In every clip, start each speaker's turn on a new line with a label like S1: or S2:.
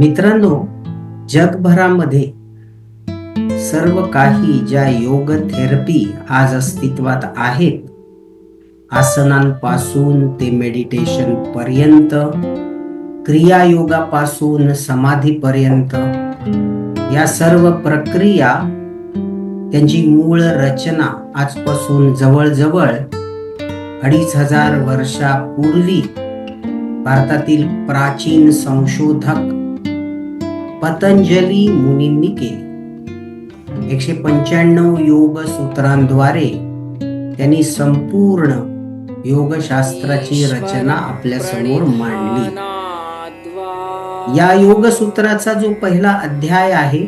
S1: मित्रांनो जगभरामध्ये सर्व काही ज्या योग थेरपी आज अस्तित्वात आहेत आसनांपासून ते मेडिटेशन पर्यंत क्रियायोगापासून समाधीपर्यंत या सर्व प्रक्रिया त्यांची मूळ रचना आजपासून जवळजवळ अडीच हजार वर्षापूर्वी भारतातील प्राचीन संशोधक पतंजली मुनींनी केली. एकशे पंच्याण्णव योग सूत्रांद्वारे त्यांनी संपूर्ण योगशास्त्राची रचना आपल्यासमोर मांडली. या योगसूत्राचा जो पहिला अध्याय आहे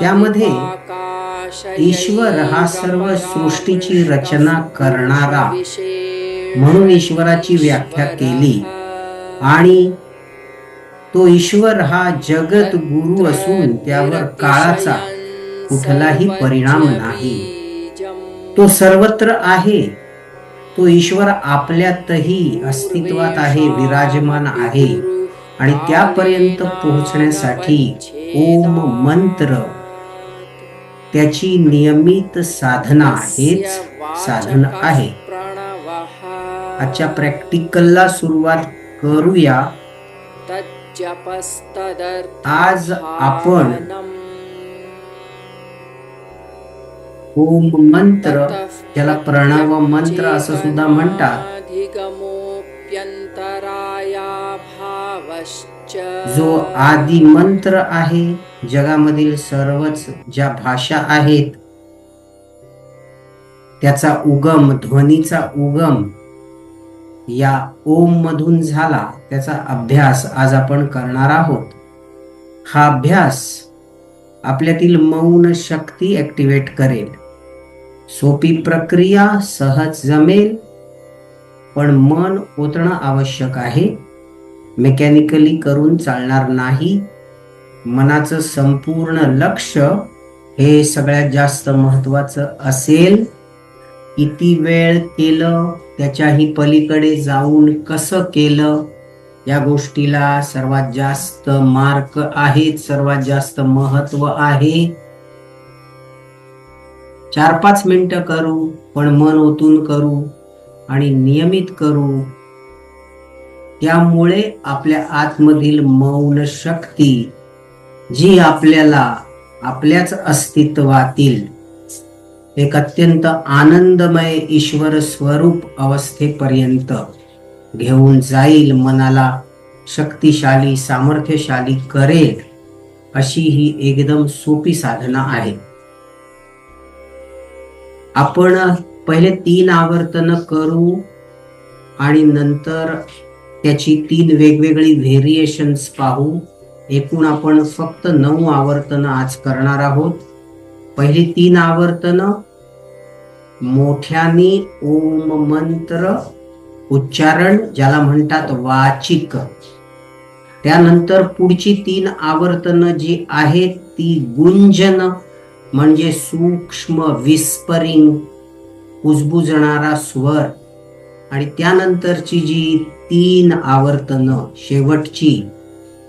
S2: त्यामध्ये
S1: ईश्वर हा सर्व सृष्टीची रचना करणारा. म्हणून ईश्वराची व्याख्या केली. आणि तो ईश्वर हा जगत गुरु असून त्यावर काळाचा कुठलाही परिणाम नाही. तो सर्वत्र आहे. तो ईश्वर आपल्यातही अस्तित्वात आहे विराजमान आहे. आणि त्यापर्यंत पोहोचण्यासाठी ओम मंत्र. त्याची नियमित साधना हेच साधन आहे. आजच्या प्रॅक्टिकलला सुरुवात करूया. आज आपण ओम मंत्र त्याला प्रणव मंत्र असं सुद्धा म्हणतात. जो आदी मंत्र आहे जगामधील सर्वच ज्या भाषा आहेत त्याचा उगम ध्वनीचा उगम या ओम मधून झाला त्याचा अभ्यास आज आपण करणार आहोत. हा अभ्यास आपल्यातील मौन शक्ती ऍक्टिवेट करेल. सोपी प्रक्रिया सहज जमेल पण मन ओतणं आवश्यक आहे. मेकॅनिकली करून चालणार नाही. मनाचं संपूर्ण लक्ष हे सगळ्यात जास्त महत्वाचं असेल. किती वेळ केलं त्याच्याही पलीकडे जाऊन कसं केलं? या गोष्टीला सर्वात जास्त मार्क आहेत सर्वात जास्त महत्त्व आहे. चार पाच मिनिटं करू पण मन ओतून करू आणि नियमित करू. त्यामुळे आपल्या आतमधील मौन शक्ती जी आपल्याला आपल्याच अस्तित्वातील एक अत्यंत आनंदमय ईश्वर स्वरूप अवस्थेपर्यंत घेऊन जाईल मनाला शक्तिशाली सामर्थ्यशाली करेल अशी ही एकदम सोपी साधना आहे. आपण पहिले तीन आवर्तन करू आणि नंतर त्याची तीन वेगवेगळी व्हेरिएशन्स पाहू. एकूण आपण फक्त नऊ आवर्तन आज करणार आहोत. पहिली तीन आवर्तन. मोठ्याने ओम मंत्र उच्चारण ज्याला म्हणतात वाचिक. त्यानंतर पुढची तीन आवर्तन जी आहेत ती गुंजन म्हणजे सूक्ष्म विस्परिंग कुजबुजणारा स्वर. आणि त्यानंतरची जी तीन आवर्तन शेवटची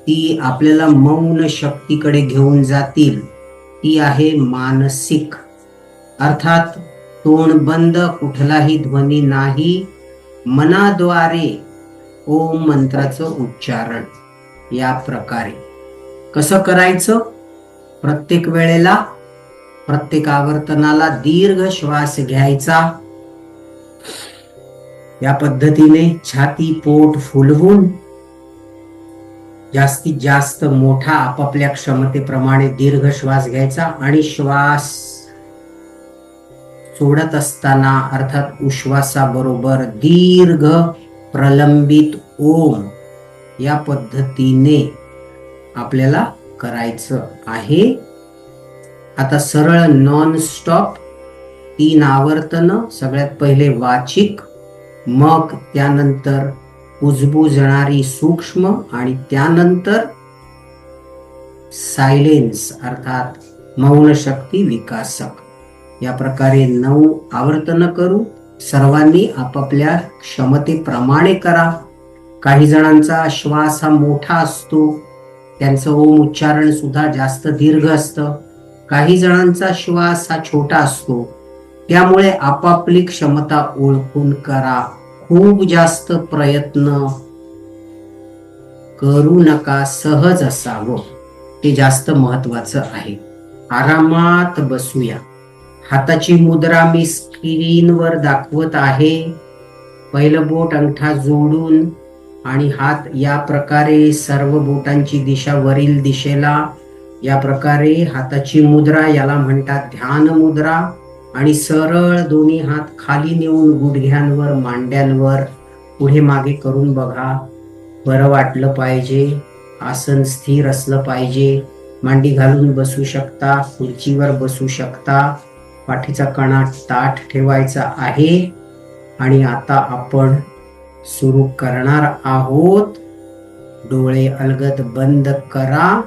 S1: ती आपल्याला मौन शक्तीकडे घेऊन जातील. ती आहे मानसिक. अर्थात तोंड बंद कुठलाही ध्वनी नाही. मनाद्वारे ओम मंत्राचं उच्चारण. या प्रकारे. कसं करायचं? प्रत्येक वेळेला प्रत्येक आवर्तनाला दीर्घ श्वास घ्यायचा. या पद्धतीने छाती पोट फुलवून जास्तीत जास्त मोठा आपापल्या क्षमतेप्रमाणे दीर्घ श्वास घ्यायचा आणि श्वास सोडत असताना अर्थात उश्वासाबरोबर दीर्घ प्रलंबित ओम या पद्धतीने आपल्याला करायचं आहे. आता सरळ नॉन स्टॉप तीन आवर्तन सगळ्यात पहिले वाचिक मग त्यानंतर उजबुजणारी सूक्ष्म आणि त्यानंतर सायलेन्स अर्थात मौन शक्ती विकासक. या प्रकारे नऊ आवर्तन करू. सर्वांनी आपापल्या क्षमतेप्रमाणे करा. काही जणांचा श्वास हा मोठा असतो. त्यांचं ओम उच्चारण सुद्धा जास्त दीर्घ असतं. काही जणांचा श्वास हा छोटा असतो. त्यामुळे आपापली क्षमता ओळखून करा. खूप जास्त प्रयत्न करू नका सहज असावं. ते जास्त महत्वाचं आहे. आरामात बसूया. हाताची मुद्रा मी स्क्रीनवर दाखवत आहे. पहिलं बोट अंगठा जोडून आणि हात या प्रकारे सर्व बोटांची दिशा वरील दिशेला. या प्रकारे हाताची मुद्रा याला म्हणतात ध्यान मुद्रा. आणि सरळ दोन्ही हात खाली नेऊन गुडघ्यांवर मांड्यांवर पुढे मागे करून बघा. बरं वाटलं पाहिजे. आसन स्थिर असलं पाहिजे. मांडी घालून बसू शकता. खुर्चीवर बसू शकता. पाठीचा कणा ताठ ठेवायचा आहे. आणि आता आपण सुरू करणार आहोत. डोळे अलगद बंद करा.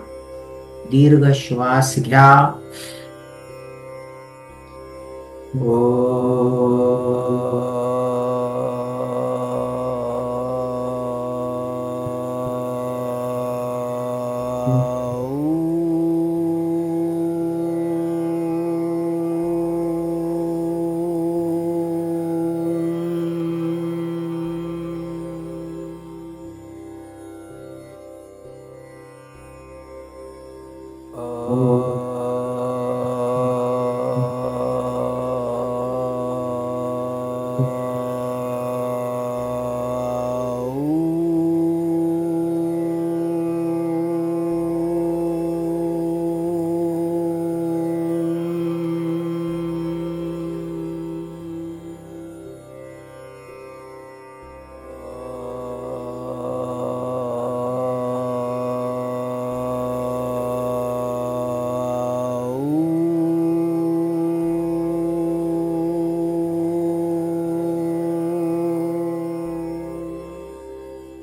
S1: दीर्घ श्वास घ्या. Oh.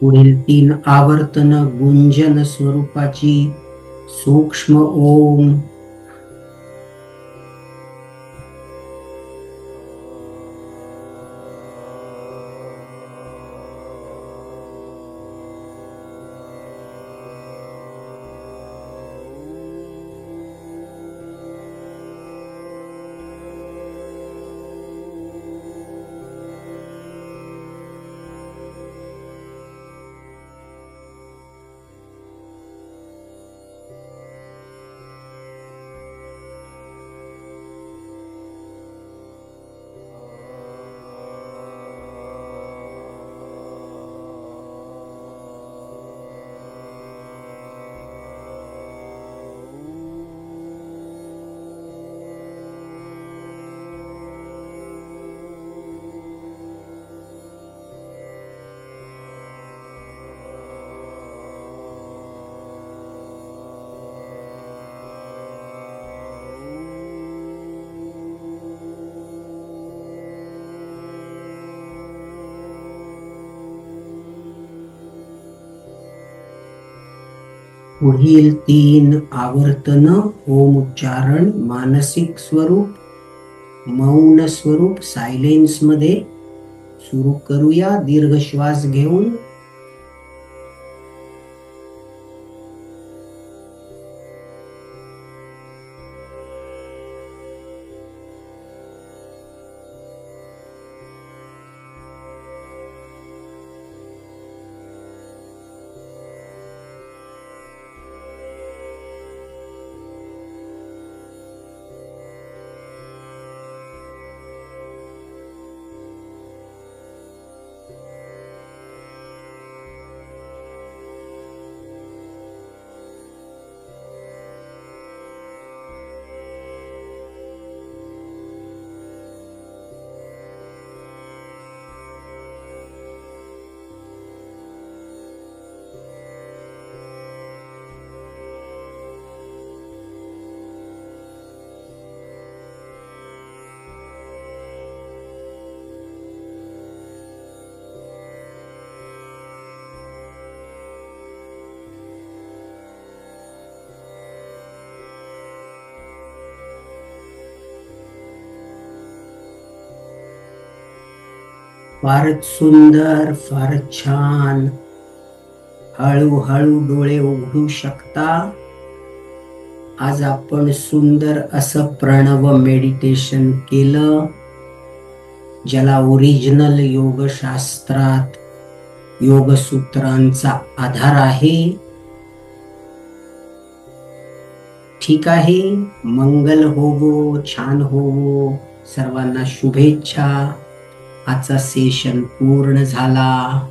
S1: पुढील तीन आवर्तन गुंजन स्वरूपाची सूक्ष्म ओम पुढील तीन आवर्तन ओम उच्चारण मानसिक स्वरूप मौन स्वरूप सायलेन्समध्ये सुरू करूया. दीर्घ श्वास घेऊन फारच सुंदर फारच छान. हळूहळू डोळे उघडू शकता. आज आपण सुंदर असं प्रणव मेडिटेशन केलं ज्याला ओरिजिनल योगशास्त्रात योगसूत्रांचा आधार आहे. ठीक आहे मंगल होवो छान होवो सर्वांना शुभेच्छा. आजचा सेशन पूर्ण झाला.